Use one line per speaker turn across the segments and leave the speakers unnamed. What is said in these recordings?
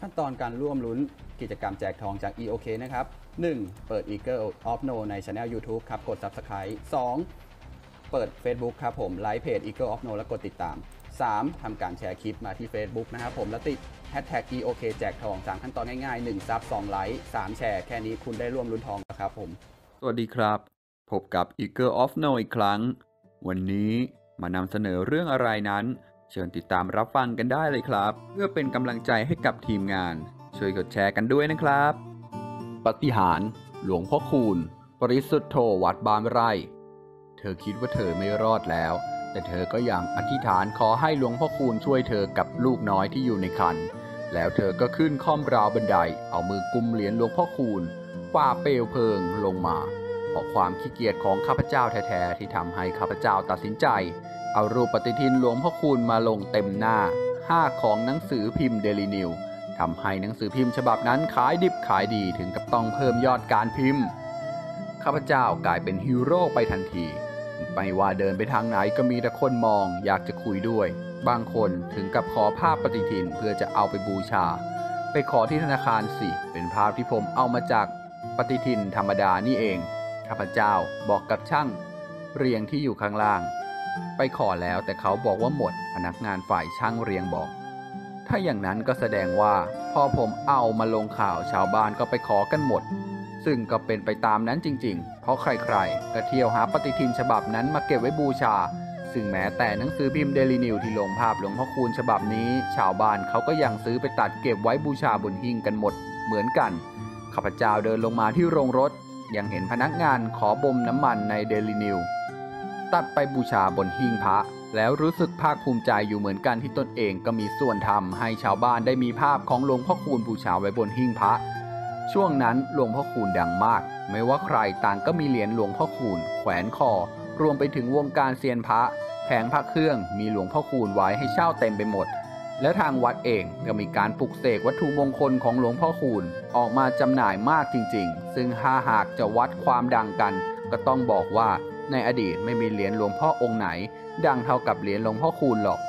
ขั้นตอนการร่วมลุ้นกิจกรรมแจกทองจาก EOK นะครับ 1. เปิด Eagle of No ใน Channel YouTube ครับ กด Subscribe 2. เปิด Facebook ครับผม ไลค์เพจ Eagle of No แล้วกดติดตาม 3. ทำการแชร์คลิปมาที่ Facebook นะครับผม แล้วติด Hashtag EOK แจกทอง 3 ขั้นตอนง่ายๆ 1 ซับ 2 ไลค์ 3 แชร์ แค่นี้คุณได้ร่วมลุ้นทองแล้วครับผม
สวัสดีครับ พบกับ Eagle of No อีกครั้ง วันนี้มานำเสนอเรื่องอะไรนั้น เชิญติดตามรับฟังกันได้เลยครับ เพื่อเป็นกำลังใจให้กับทีมงาน ช่วยกดแชร์กันด้วยนะครับ ปฏิหารหลวงพ่อคูณปริสุทธโธวัดบานไร่ เธอคิดว่าเธอไม่รอดแล้ว แต่เธอก็ยังอธิษฐานขอให้หลวงพ่อคูณช่วยเธอกับลูกน้อยที่อยู่ในคัน แล้วเธอก็ขึ้นค่อมราวบันได เอามือกุมเหรียญหลวงพ่อคูณฝ่าเปลวเพลิงลงมา เพราะความขี้เกียจของข้าพเจ้าแท้ๆที่ทำให้ข้าพเจ้าตัดสินใจ เอารูปปฏิทินหลวงพ่อคูณมาลงเต็มหน้าห้าของหนังสือพิมพ์เดลินิวทำให้หนังสือพิมพ์ฉบับนั้นขายดิบขายดีถึงกับต้องเพิ่มยอดการพิมพ์ ข้าพเจ้ากลายเป็นฮีโร่ไปทันทีไม่ว่าเดินไปทางไหนก็มีแต่คนมองอยากจะคุยด้วย บางคนถึงกับขอภาพปฏิทินเพื่อจะเอาไปบูชา ไปขอที่ธนาคารสิ เป็นภาพที่ผมเอามาจากปฏิทินธรรมดานี่เอง ข้าพเจ้าบอกกับช่าง เรียงที่อยู่ข้างล่าง ไปขอแล้วแต่เขาบอกว่าหมด พนักงานฝ่ายช่างเรียงบอก ถ้าอย่างนั้นก็แสดงว่า พอผมเอามาลงข่าวชาวบ้านก็ไปขอกันหมด ซึ่งก็เป็นไปตามนั้นจริง ๆ เพราะใครๆ ก็เที่ยวหาปฏิทินฉบับนั้นมาเก็บไว้บูชา ซึ่งแม้แต่หนังสือพิมพ์เดลินิวที่ลงภาพหลวงพ่อคูณฉบับนี้ ชาวบ้านเขาก็ยังซื้อไปตัดเก็บไว้บูชาบนหิ้งกันหมด เหมือนกันข้าพเจ้าเดินลงมาที่โรงรถ ยังเห็นพนักงานขอบ่มน้ำมันในเดลินิว ตัดไปบูชาบนหิ้งพระ แล้วรู้สึกภาคภูมิใจอยู่เหมือนกันที่ตนเองก็มีส่วนทำให้ชาวบ้านได้มีภาพของหลวงพ่อคูณบูชาไว้บนหิ้งพระ ช่วงนั้นหลวงพ่อคูณดังมาก ไม่ว่าใครต่างก็มีเหรียญหลวงพ่อคูณแขวนคอ รวมไปถึงวงการเซียนพระแผงพระเครื่องมีหลวงพ่อคูณไว้ให้เช่าเต็มไปหมด และทางวัดเองก็มีการปลุกเสกวัตถุมงคลของหลวงพ่อคูณออกมาจำหน่ายมากจริงๆ ซึ่งถ้าหากจะวัดความดังกัน ก็ต้องบอกว่า ในอดีตไม่มีเหรียญหลวงพ่อองค์ไหน ดังเท่ากับเหรียญหลวงพ่อคูณหรอก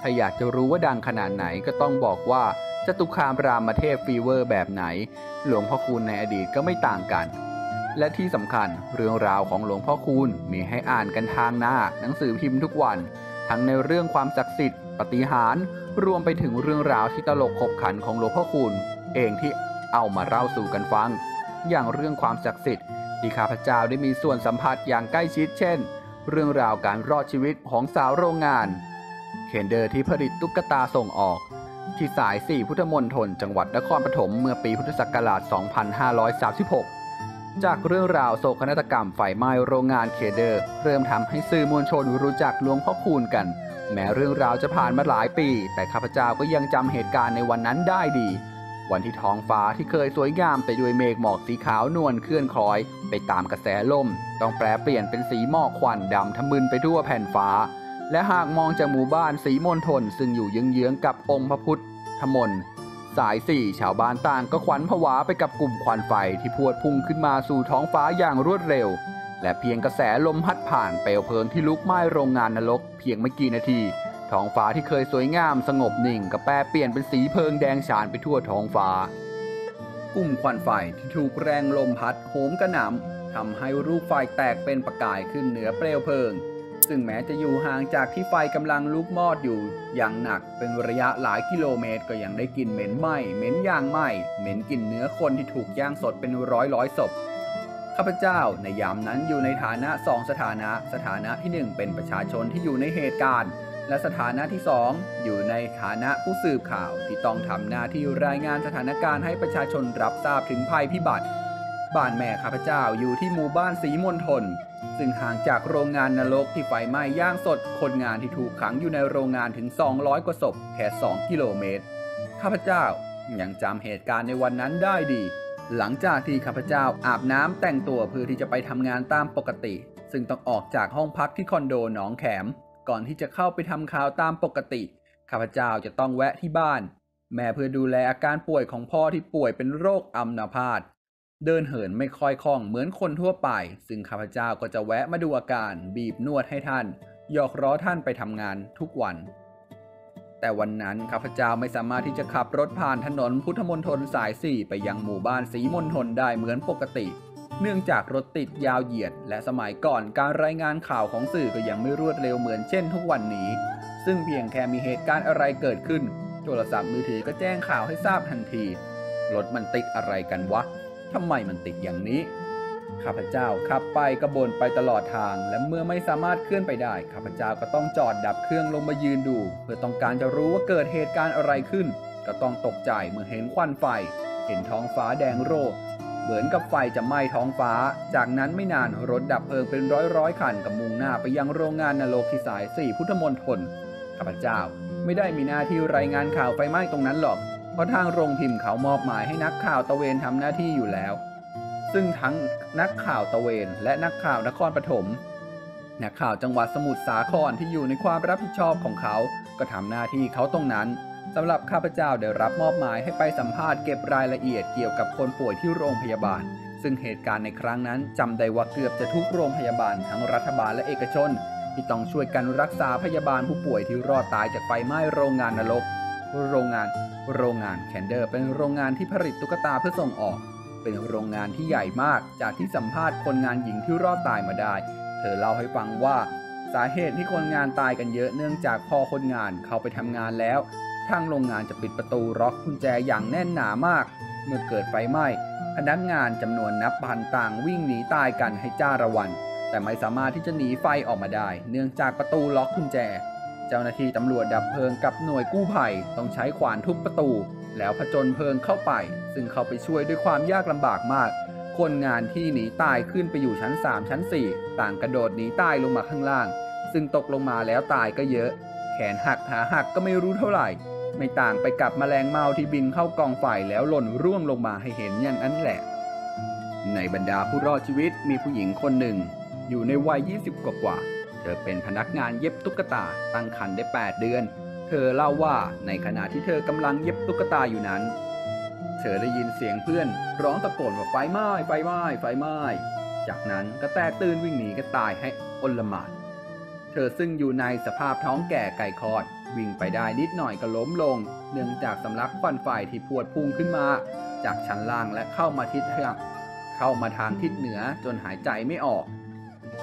ถ้าอยากจะรู้ว่าดังขนาดไหนก็ต้องบอกว่าจตุคามรามเทพฟีเวอร์แบบไหน หลวงพ่อคูณในอดีตก็ไม่ต่างกัน และที่สำคัญเรื่องราวของหลวงพ่อคูณมีให้อ่านกันทางหน้า หนังสือพิมพ์ทุกวัน ทั้งในเรื่องความศักดิ์สิทธิ์ปฏิหาร รวมไปถึงเรื่องราวที่ตลกขบขันของหลวงพ่อคูณเองที่เอามาเล่าสู่กันฟัง อย่างเรื่องความศักดิ์สิทธิ์ ที่ข้าพเจ้าได้มีส่วนสัมผัสอย่างใกล้ชิดเช่น เรื่องราวการรอดชีวิตของสาวโรงงานเคนเดอร์ที่ผลิตตุ๊กตาส่งออก ที่สาย 4 พุทธมณฑลจังหวัดนครปฐมเมื่อปีพุทธศักราช 2536 จากเรื่องราวโศกนาฏกรรมไฟไหม้โรงงานเคเดอร์เริ่มทำให้สื่อมวลชนรู้จักหลวงพ่อคูณกัน แม้เรื่องราวจะผ่านมาหลายปี แต่ข้าพเจ้าก็ยังจำเหตุการณ์ในวันนั้นได้ดี วันที่ท้องฟ้าที่เคยสวยงามไปด้วยเมฆหมอกสีขาวนวลเคลื่อนคล้อย ไปตามกระแสลม ต้องแปรเปลี่ยนเป็นสีหมอกควันดำทะมึนไปทั่วแผ่นฟ้า และหากมองจากหมู่บ้านสีมณฑลซึ่งอยู่เยื้องๆกับองค์พระพุทธมนต์สายสี่ชาวบ้านต่างก็ขวัญผวาไปกับกลุ่มควันไฟที่พวดพุ่งขึ้นมาสู่ท้องฟ้าอย่างรวดเร็ว และเพียงกระแสลมพัดผ่านเปลวเพลิงที่ลุกไหม้โรงงานนรก เพียงไม่กี่นาที ท้องฟ้าที่เคยสวยงามสงบนิ่งก็แปรเปลี่ยนเป็นสีเพลิงแดงฉานไปทั่วท้องฟ้า กลุ่มควันไฟที่ถูกแรงลมพัดโหมกระหน่ำทำให้ลูกไฟแตกเป็นประกายขึ้นเหนือเปลวเพลิง ซึ่งแม้จะอยู่ห่างจากที่ไฟกำลังลุกมอดอยู่ อย่างหนักเป็นระยะหลายกิโลเมตรก็ยังได้กลิ่นเหม็นไหม้เหม็นยางไหม้เหม็นกลิ่นเนื้อคนที่ถูกย่างสดเป็นร้อยร้อยศพข้าพเจ้าในยามนั้นอยู่ในฐานะสองสถานะ สถานะที่หนึ่งเป็นประชาชนที่อยู่ในเหตุการณ์ และสถานะที่สองอยู่ในฐานะผู้สืบข่าวที่ต้องทำหน้าที่รายงานสถานการณ์ให้ประชาชนรับทราบถึงภัยพิบัติ บ้านแม่ข้าพเจ้าอยู่ที่หมู่บ้านสีมณฑลซึ่งห่างจากโรงงานนรกที่ไฟไหม้ย่างสด คนงานที่ถูกขังอยู่ในโรงงานถึง 200 กว่าศพแค่ 2 กิโลเมตร ข้าพเจ้ายังจำเหตุการณ์ในวันนั้นได้ดี หลังจากที่ข้าพเจ้าอาบน้ำแต่งตัวเพื่อที่จะไปทำงานตามปกติ ซึ่งต้องออกจากห้องพักที่คอนโดหนองแขม ก่อนที่จะเข้าไปทำข่าวตามปกติ ข้าพเจ้าจะต้องแวะที่บ้าน แม่เพื่อดูแลอาการป่วยของพ่อที่ป่วยเป็นโรคอัมพาตเดินเหินไม่ค่อยคล่องเหมือนคนทั่วไป ซึ่งข้าพเจ้าก็จะแวะมาดูอาการ บีบนวดให้ท่านหยอกล้อท่านไปทำงานทุกวัน แต่วันนั้นข้าพเจ้าไม่สามารถที่จะขับรถผ่านถนนพุทธมณฑลสาย4ไปยังหมู่บ้านสีมณฑลได้เหมือนปกติ เนื่องจากรถติดยาวเหยียด และสมัยก่อนการรายงานข่าวของสื่อก็ยังไม่รวดเร็วเหมือนเช่นทุกวันนี้ ซึ่งเพียงแค่มีเหตุการณ์อะไรเกิดขึ้น โทรศัพท์มือถือก็แจ้งข่าวให้ทราบทันที รถมันติดอะไรกันวะทำไมมันติดอย่างนี้ ข้าพเจ้าขับไปกระบนไปตลอดทาง และเมื่อไม่สามารถเคลื่อนไปได้ ข้าพเจ้าก็ต้องจอดดับเครื่องลงมายืนดู เพื่อต้องการจะรู้ว่าเกิดเหตุการณ์อะไรขึ้น ก็ต้องตกใจเมื่อเห็นควันไฟ เห็นท้องฟ้าแดงโร เหมือนกับไฟจะไหม้ท้องฟ้า จากนั้นไม่นานรถดับเพลิงเป็นร้อยร้อยคันกับมุ่งหน้าไปยังโรงงานนรกที่สายสี่พุทธมณฑลข้าพเจ้า ไม่ได้มีหน้าที่รายงานข่าวไฟไหม้ตรงนั้นหรอก เพราะทางโรงพิมพ์เขามอบหมายให้นักข่าวตะเวนทำหน้าที่อยู่แล้ว ซึ่งทั้งนักข่าวตะเวนและนักข่าวนครปฐมนักข่าวจังหวัดสมุทรสาครที่อยู่ในความรับผิดชอบของเขา ก็ทำหน้าที่เขาตรงนั้น สำหรับข้าพเจ้าได้รับมอบหมายให้ไปสัมภาษณ์เก็บรายละเอียดเกี่ยวกับคนป่วยที่โรงพยาบาล ซึ่งเหตุการณ์ในครั้งนั้นจำได้ว่าเกือบจะทุกโรงพยาบาลทั้งรัฐบาลและเอกชน ที่ต้องช่วยกันรักษาพยาบาลผู้ป่วยที่รอดตายจากไฟไหม้โรงงานนรกโรงงาน โรงงานแคนเดอร์เป็นโรงงานที่ผลิตตุ๊กตาเพื่อส่งออก เป็นโรงงานที่ใหญ่มาก จากที่สัมภาษณ์คนงานหญิงที่รอดตายมาได้ เธอเล่าให้ฟังว่า สาเหตุที่คนงานตายกันเยอะเนื่องจากพอคนงานเข้าไปทำงานแล้ว ทางโรงงานจะปิดประตูล็อกกุญแจอย่างแน่นหนามาก เมื่อเกิดไฟไหม้พนักงานจำนวนนับพันต่างวิ่งหนีตายกันให้จ้าระวัน แต่ไม่สามารถที่จะหนีไฟออกมาได้ เนื่องจากประตูล็อกกุญแจ เจ้าหน้าที่ตำรวจดับเพลิงกับหน่วยกู้ภัยต้องใช้ขวานทุบประตู แล้วผจญเพลิงเข้าไป ซึ่งเข้าไปช่วยด้วยความยากลำบากมาก คนงานที่หนีตายขึ้นไปอยู่ชั้น 3 ชั้น 4 ต่างกระโดดหนีตายลงมาข้างล่าง ซึ่งตกลงมาแล้วตายก็เยอะ แขนหักขาหักก็ไม่รู้เท่าไหร่ ไม่ต่างไปกับแมลงเมาที่บินเข้ากองไฟแล้วหล่นร่วงลงมาให้เห็นอย่างนั้นแหละ ในบรรดาผู้รอดชีวิตมีผู้หญิงคนหนึ่ง อยู่ในวัย 20 กว่ากว่า เธอเป็นพนักงานเย็บตุ๊กตาตั้งครรภ์ได้ 8 เดือน เธอเล่าว่าในขณะที่เธอกำลังเย็บตุ๊กตาอยู่นั้น เธอได้ยินเสียงเพื่อนร้องตะโกนว่าไฟไหม้ไฟไหม้ไฟไหม้จากนั้นก็แตกตื่นวิ่งหนีก็ตายให้อลหมาดเธอซึ่งอยู่ในสภาพท้องแก่ไก่คอด วิ่งไปได้นิดหน่อยก็ล้มลง เนื่องจากสำลักควันไฟที่พวดพุ่งขึ้นมา จากชั้นล่างและเข้ามาทิศเข้ามาทางทิศเหนือจนหายใจไม่ออก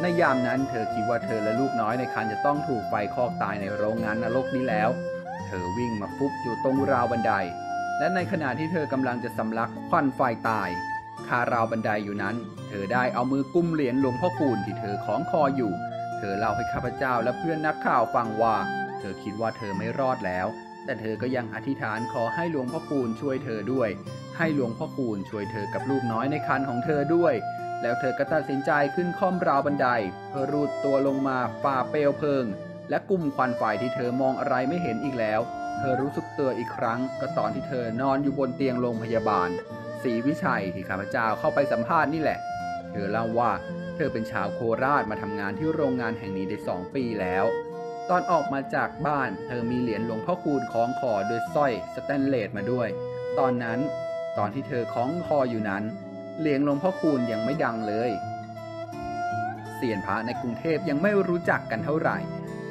ในยามนั้นเธอคิดว่าเธอและลูกน้อยในครรภ์จะต้องถูกไฟคอกตายในโรงงานนรกนี้แล้ว เธอวิ่งมาฟุบอยู่ตรงราวบันได และในขณะที่เธอกำลังจะสำลักควันไฟตายคาราวบันไดอยู่นั้น เธอได้เอามือกุมเหรียญหลวงพ่อคูณที่เธอคล้องคออยู่ เธอเล่าให้ข้าพเจ้าและเพื่อนนักข่าวฟังว่า ธอคิดว่าเธอไม่รอดแล้ว แต่เธอก็ยังอธิษฐานขอให้หลวงพ่อคูณช่วยเธอด้วย ให้หลวงพ่อคูณช่วยเธอกับลูกน้อยในครรภ์ของเธอด้วย แล้วเธอก็ตัดสินใจขึ้นค่อมราวบันไดเพื่อรูดตัวลงมาฝ่าเปลวเพลิง และกลุ่มควันไฟที่เธอมองอะไรไม่เห็นอีกแล้ว เธอรู้สึกตัวอีกครั้ง ก็ตอนที่เธอนอนอยู่บนเตียงโรงพยาบาลศรีวิชัยที่ข้าพเจ้าเข้าไปสัมภาษณ์นี่แหละ เธอเล่าว่าเธอเป็นชาวโคราชมาทำงานที่โรงงานแห่งนี้ได้สองปีแล้ว ตอนออกมาจากบ้านเธอมีเหรียญหลวงพ่อคูณคล้องคอโดยสร้อยสแตนเลสมาด้วย ตอนนั้นตอนที่เธอคล้องคออยู่นั้น เหรียญหลวงพ่อคูณยังไม่ดังเลยเสียนพระในกรุงเทพยังไม่รู้จักกันเท่าไหร่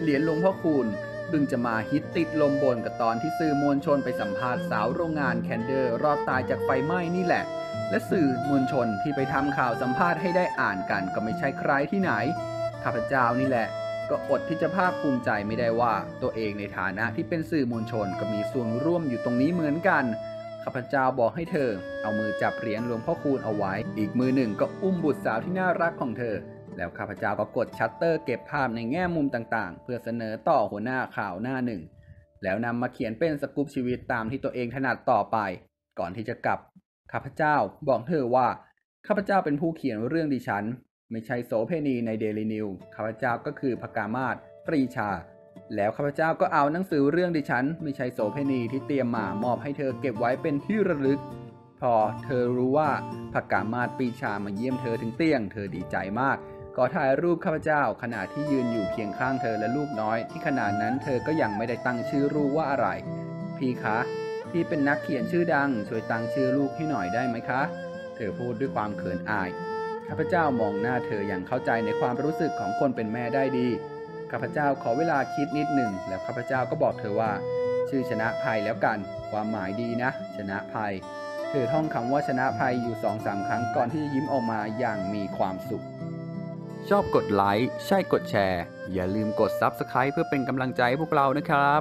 เหรียญหลวงพ่อคูณเพิ่งจะมาฮิตติดลมบนกับตอนที่สื่อมวลชนไปสัมภาษณ์สาวโรงงานแคนเดอร์รอดตายจากไฟไหม้นี่แหละ และสื่อมวลชนที่ไปทำข่าวสัมภาษณ์ให้ได้อ่านกันก็ไม่ใช่ใครที่ไหนข้าพเจ้านี่แหละ ก็อดที่จะภาคภูมิใจไม่ได้ว่า ตัวเองในฐานะที่เป็นสื่อมวลชนก็มีส่วนร่วมอยู่ตรงนี้เหมือนกันข้าพเจ้าบอกให้เธอ เอามือจับเหรียญหลวงพ่อคูณเอาไว้ อีกมือหนึ่งก็อุ้มบุตรสาวที่น่ารักของเธอ แล้วข้าพเจ้าก็กดชัตเตอร์เก็บภาพในแง่มุมต่างๆ เพื่อเสนอต่อหัวหน้าข่าวหน้าหนึ่ง แล้วนำมาเขียนเป็นสกู๊ปชีวิตตามที่ตัวเองถนัดต่อไป ก่อนที่จะกลับข้าพเจ้าบอกเธอว่าข้าพเจ้าเป็นผู้เขียนเรื่องดิฉัน ไม่ใช่โสเพณีในเดลินิวข้าพเจ้าก็คือพกามาศปรีชา แล้วข้าพเจ้าก็เอาหนังสือเรื่องดิฉัน ไม่ใช่โสเพณีที่เตรียมมามอบให้เธอเก็บไว้เป็นที่ระลึก พอเธอรู้ว่าพกามาศปรีชามาเยี่ยมเธอถึงเตียง เธอดีใจมากก็ถ่ายรูปข้าพเจ้าขณะที่ยืนอยู่เคียงข้างเธอและลูกน้อย ที่ขณะนั้นเธอก็ยังไม่ได้ตั้งชื่อลูกว่าอะไร พี่คะพี่เป็นนักเขียนชื่อดัง ช่วยตั้งชื่อลูกให้หน่อยได้ไหมคะ เธอพูดด้วยความเขินอาย ข้าพเจ้ามองหน้าเธออย่างเข้าใจในความรู้สึกของคนเป็นแม่ได้ดี ข้าพเจ้าขอเวลาคิดนิดหนึ่ง แล้วข้าพเจ้าก็บอกเธอว่า
ชื่อชนะภัยแล้วกัน ความหมายดีนะ ชนะภัย เธอท่องคำว่าชนะภัยอยู่2องสามครั้งก่อนที่จะยิ้มออกมาอย่างมีความสุข
ชอบกดไลค์ ใช่กดแชร์ อย่าลืมกด Subscribe เพื่อเป็นกำลังใจให้พวกเรานะครับ